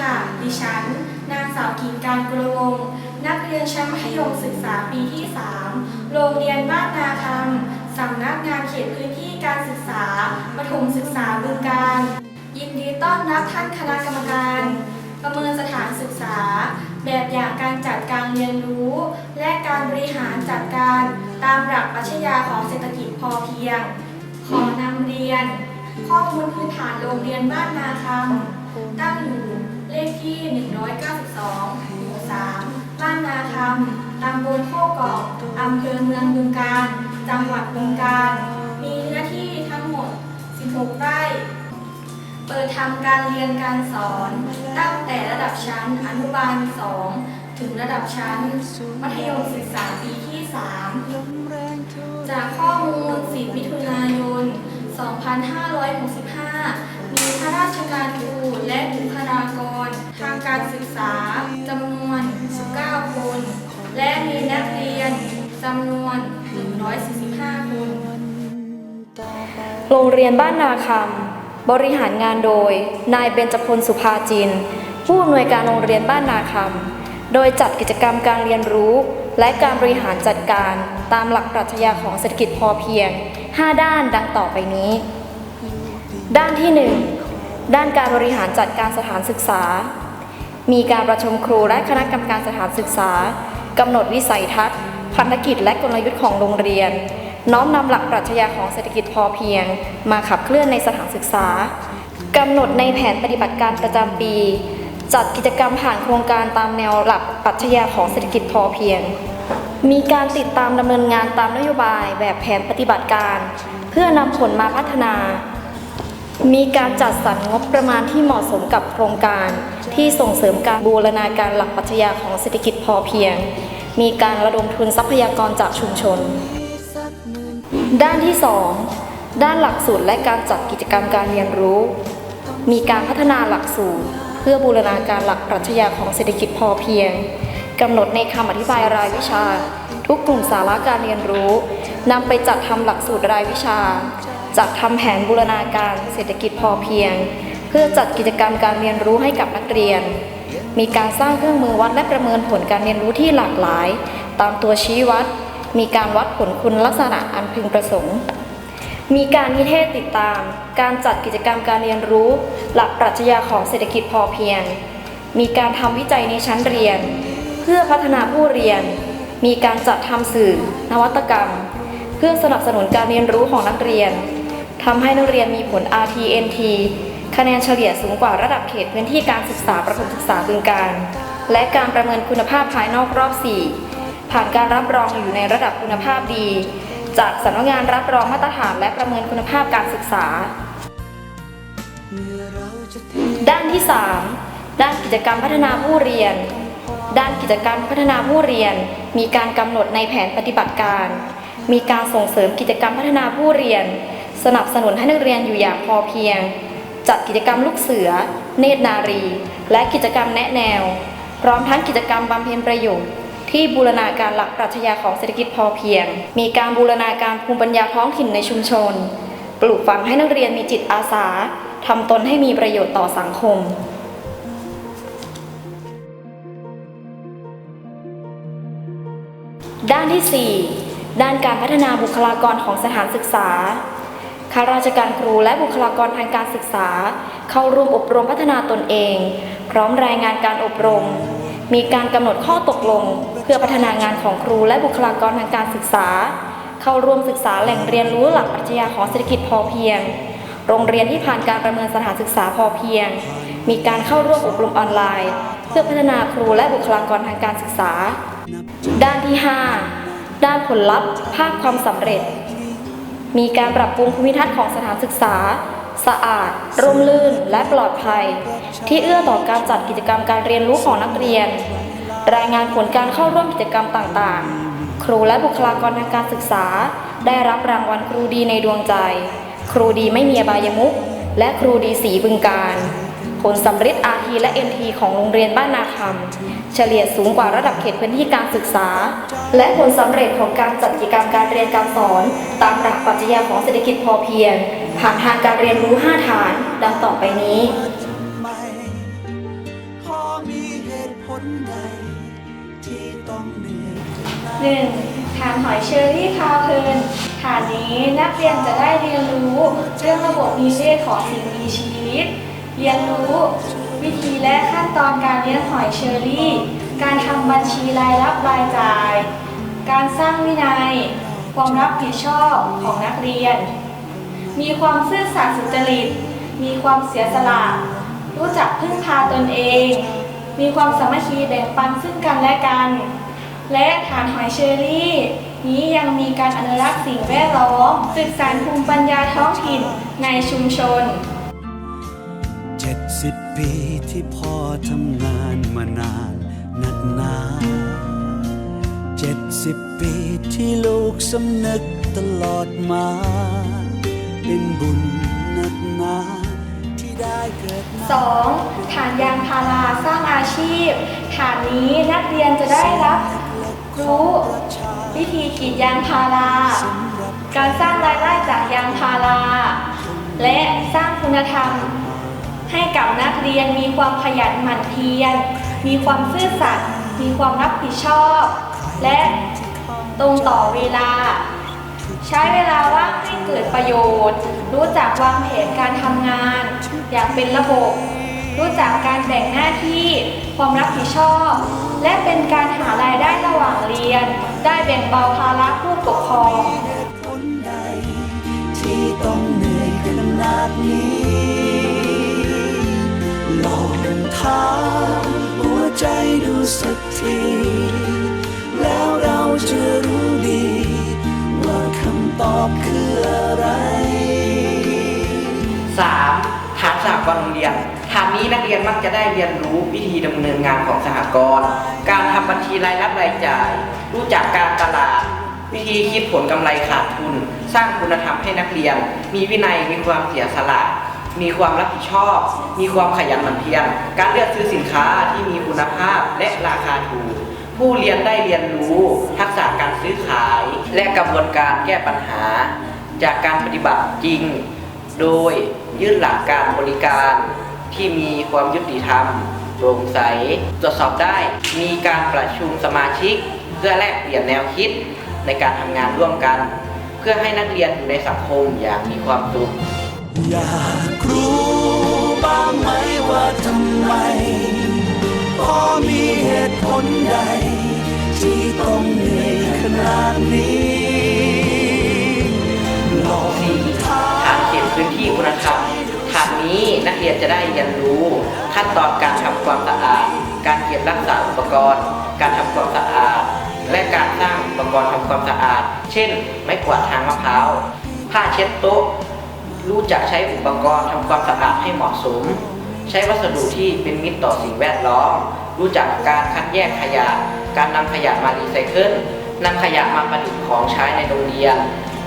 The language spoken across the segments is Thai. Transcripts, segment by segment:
ค่ะ ดิฉัน นางสาวกิ่งการกระวง นักเรียนชั้นมัธยมศึกษาปีที่ 3 โรงเรียนบ้านนาคำสำนักงานเขตพื้นที่การศึกษาประถมศึกษาบึงการ ยินดีต้อนรับท่านคณะกรรมการ ประเมินสถานศึกษา แบบอย่างการจัดการเรียนรู้ และการบริหารจัดการตามหลักปรัชญาของเศรษฐกิจพอเพียง ขอนำเรียน ข้อมูลพื้นฐานโรงเรียนบ้านนาคำตั้งอยู่ เลขที่ 192หมู่3บ้านนาคำตำบลโคกอกอำเภอเมืองบึงกาฬจังหวัดบึงกาฬมีเนื้อที่ทั้งหมด 16 ไร่ เปิดทำการเรียนการสอน ตั้งแต่ระดับชั้นอนุบาล 2 ถึงระดับชั้น มัธยมศึกษาปีที่ 3 จากข้อมูล 10 มิถุนายน 2565 การศึกษาจำนวน 19 คน และมีนักเรียนจำนวน 145 คน โรงเรียนบ้านนาคำบริหารงานโดย นายเบญจพลสุภาจิน ผู้อำนวยการโรงเรียนบ้านนาคำโดยจัดกิจกรรมการเรียนรู้ และการบริหารจัดการตามหลักปรัชญาของเศรษฐกิจพอเพียง 5 ด้านดังต่อไปนี้ ด้านที่ 1 ด้านการบริหารจัดการสถานศึกษา มีการประชุมครูและคณะกรรมการสถานศึกษากำหนดวิสัยทัศน์พันธกิจและกลยุทธ์ของโรงเรียน น้อมนำหลักปรัชญาของเศรษฐกิจพอเพียง มาขับเคลื่อนในสถานศึกษากำหนดในแผนปฏิบัติการประจำปี จัดกิจกรรมผ่านโครงการตามแนวหลักปรัชญาของเศรษฐกิจพอเพียง มีการติดตามดำเนินงานตามนโยบายแบบแผนปฏิบัติการ เพื่อนำผลมาพัฒนา มีการจัดสรรงบประมาณที่เหมาะสมกับโครงการ ที่ส่งเสริมการบูรณาการหลักปรัชญาของเศรษฐกิจพอเพียง มีการระดมทุนทรัพยากรจากชุมชน ด้านที่ 2 ด้านหลักสูตรและการจัดกิจกรรมการเรียนรู้ มีการพัฒนาหลักสูตร เพื่อบูรณาการหลักปรัชญาของเศรษฐกิจพอเพียงกำหนดในคำอธิบายรายวิชา ทุกกลุ่มสาระการเรียนรู้นำไปจัดทำหลักสูตรรายวิชา จัดทำแผนบูรณาการเศรษฐกิจพอเพียง เพื่อจัดกิจกรรมการเรียนรู้ให้กับนักเรียน มีการสร้างเครื่องมือวัดและประเมินผลการเรียนรู้ที่หลากหลาย ตามตัวชี้วัด มีการวัดผลคุณลักษณะอันพึงประสงค์ มีการนิเทศติดตาม การจัดกิจกรรมการเรียนรู้ หลักปรัชญาของเศรษฐกิจพอเพียง มีการทำวิจัยในชั้นเรียน เพื่อพัฒนาผู้เรียน มีการจัดทำสื่อ นวัตกรรม เพื่อสนับสนุนการเรียนรู้ของนักเรียน ทำให้นักเรียนมีผล RTNT คะแนนเฉลี่ยสูงกว่าระดับเขตพื้นที่การศึกษาประถมศึกษาบึงการ และการประเมินคุณภาพภายนอกรอบ 4 ผ่านการรับรองอยู่ในระดับคุณภาพดี จากสำนักงานรับรองมาตรฐานและประเมินคุณภาพการศึกษา ด้านที่ 3 ด้านกิจกรรมพัฒนาผู้เรียน ด้านกิจกรรมพัฒนาผู้เรียน มีการกำหนดในแผนปฏิบัติการ มีการส่งเสริมกิจกรรมพัฒนาผู้เรียน สนับสนุนให้นักเรียนอยู่อย่างพอเพียง จัดกิจกรรมลูกเสือ เนตรนารี และกิจกรรมแนะแนว พร้อมทั้งกิจกรรมบำเพ็ญประโยชน์ที่บูรณาการหลักปรัชญาของเศรษฐกิจพอเพียง มีการบูรณาการภูมิปัญญาท้องถิ่นในชุมชน ปลูกฝังให้นักเรียนมีจิตอาสาทำตนให้มีประโยชน์ต่อสังคมด้านที่ 4 ด้านการพัฒนาบุคลากรของสถานศึกษา ข้าราชการครูและบุคลากรทางการศึกษา เข้าร่วมอบรมพัฒนาตนเอง พร้อมรายงานการอบรม มีการกำหนดข้อตกลง เพื่อพัฒนางานของครูและบุคลากรทางการศึกษา เข้าร่วมศึกษาแหล่งเรียนรู้หลักปรัชญาของเศรษฐกิจพอเพียง โรงเรียนที่ผ่านการประเมินสถานศึกษาพอเพียง มีการเข้าร่วมอบรมออนไลน์ เพื่อพัฒนาครูและบุคลากรทางการศึกษา ด้านที่ 5 ด้านผลลัพธ์ ภาพความสำเร็จ มีการปรับปรุงภูมิทัศน์ของสถานศึกษา สะอาด ร่มรื่น และปลอดภัย ที่เอื้อต่อการจัดกิจกรรมการเรียนรู้ของนักเรียน รายงานผลการเข้าร่วมกิจกรรมต่างๆ ครูและบุคลากรทางการศึกษา ได้รับรางวัลครูดีในดวงใจ ครูดีไม่มีอบายมุขและครูดีสีบึงการ ผลสำริดอาทีและ NT ของโรงเรียนบ้านนาคำเฉลี่ยสูงกว่าระดับเขตพื้นที่การศึกษา และผลสำเร็จของการจัดกิจกรรมการเรียนการสอน ตามหลักปรัชญาของเศรษฐกิจพอเพียง ผ่านทางการเรียนรู้ 5 ฐาน ดังต่อไปนี้หนึ่งฐานหอยเชอรี่พาเพลินฐานนี้นักเรียนจะได้เรียนรู้ เรื่องระบบมีเวศของสิ่งมีชีวิต เรียนรู้วิธีและขั้นตอนการเลี้ยงหอยเชอรี่ การทำบัญชีรายรับรายจ่าย การสร้างวินัย ความรับผิดชอบของนักเรียน มีความซื่อสัตย์สุจริต มีความเสียสละ รู้จักพึ่งพาตนเอง มีความสามัคคีแบ่งปันซึ่งกันและกัน และฐานหอยเชอรี่ นี้ยังมีการอนุรักษ์สิ่งแวดล้อมสืบสานภูมิปัญญาท้องถิ่นในชุมชน ปีที่พ่อทำงานมานานนักหนาเจ็ดสิบปีที่ลูกสำนึกตลอดมา เป็นบุญนักหนาที่ได้เกิดมา 2. ฐานยางพาราสร้างอาชีพ ฐานนี้นักเรียนจะได้รับ รู้วิธีกรีดยางพารา การสร้างรายได้จากยางพารา และสร้างคุณธรรม ให้กับนักเรียนมีความขยันหมั่นเพียร มีความซื่อสัตย์ มีความรับผิดชอบ และตรงต่อเวลา ใช้เวลาว่างให้เกิดประโยชน์ รู้จักวางแผนการทำงาน อย่างเป็นระบบ รู้จักการแบ่งหน้าที่ ความรับผิดชอบ และเป็นการหารายได้ระหว่างเรียน ได้แบ่งเบาภาระผู้ปกครอง ใจดูสักที แล้วเราจะรู้ดี ว่าคำตอบคืออะไร 3. ฐานสหกรณ์โรงเรียนฐานนี้นักเรียนมักจะได้เรียนรู้วิธีดำเนินงานของสหกรณ์ การทำบัญชีรายรับรายจ่าย รู้จักการตลาด วิธีคิดผลกำไรขาดทุน สร้างคุณธรรมให้นักเรียน มีวินัย มีความเสียสละ มีความรับผิดชอบ มีความขยันหมั่นเพียร การเลือกซื้อสินค้าที่มีคุณภาพและราคาถูก ผู้เรียนได้เรียนรู้ ทักษะการซื้อขาย และกระบวนการแก้ปัญหา จากการปฏิบัติจริง โดยยึดหลักการบริการที่มีความยุติธรรมโปร่งใส ตรวจสอบได้ มีการประชุมสมาชิก เพื่อแลกเปลี่ยนแนวคิดในการทำงานร่วมกัน เพื่อให้นักเรียนอยู่ในสังคมอย่างมีความสุข อยากรู้บ้างไหมว่าทำไมพ่อมีเหตุผลใด ที่ต้องเหนื่อยขนาดนี้ลองถาฐานเขตพื้นที่คุณธรรมฐานนี้นักเรียนจะได้เรียนรู้ขั้นตอนการทำความสะอาด การเก็บรักษาอุปกรณ์ การทำความสะอาด และการสร้างอุปกรณ์ทำความสะอาด เช่น ไม้กวาดทางมะพร้าวผ้าเช็ดโต๊ะ รู้จักใช้อุปกรณ์ทำความสะอาดให้เหมาะสม ใช้วัสดุที่เป็นมิตรต่อสิ่งแวดล้อม รู้จักการคัดแยกขยะ การนำขยะมารีไซเคิลนำขยะมาประดิษฐ์ของใช้ในโรงเรียน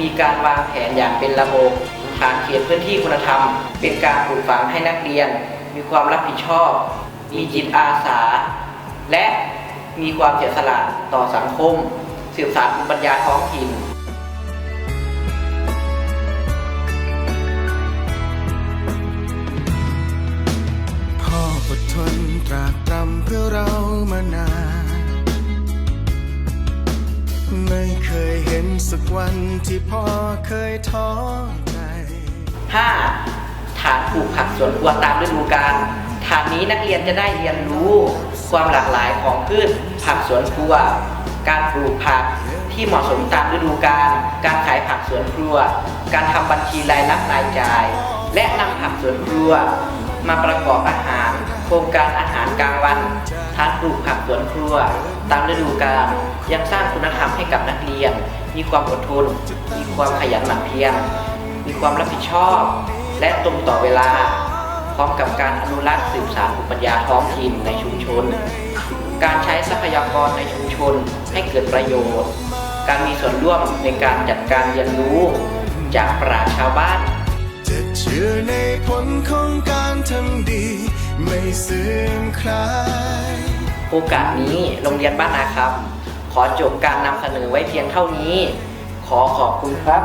มีการวางแผนอย่างเป็นระบบฐานเขตพื้นที่คุณธรรม เป็นการปลูกฝังให้นักเรียน มีความรับผิดชอบ มีจิตอาสา และมีความเสียสละต่อสังคม สืบสานภูมิปัญญาท้องถิ่น นตรากตรำเพื่อเรามานาน ไม่เคยเห็นสักวันที่พ่อเคยท้อใจ 5. ฐานปลูกผักสวนครัวตามฤดูกาลฐานนี้นักเรียนจะได้เรียนรู้ ความหลากหลายของพืชผักสวนครัว การปลูกผักที่เหมาะสมตามฤดูกาลการขายผักสวนครัว การทำบัญชีรายรับรายจ่าย และนำผักสวนครัว มาประกอบอาหาร ครงการอาหารกลางวันฐานปลูกผักสวนครัว ตามฤดูกาลยังสร้างคุณธรรมให้กับนักเรียน มีความอดทน มีความขยันหมั่นเพียรมีความรับผิดชอบ และตรงต่อเวลา พร้อมกับการอนุรักษ์สืบสานภูมิปัญญาท้องถิ่นในชุมชน การใช้ทรัพยากรในชุมชนให้เกิดประโยชน์ การมีส่วนร่วมในการจัดการเรียนรู้ จากปราชชาวบ้าน จะเชื่อในผลของการทำดี ไม่เสื่อมคลายโอกาสนี้โรงเรียนบ้านนาคำขอจบการนำเสนอไว้เพียงเท่านี้ ขอขอบคุณครับ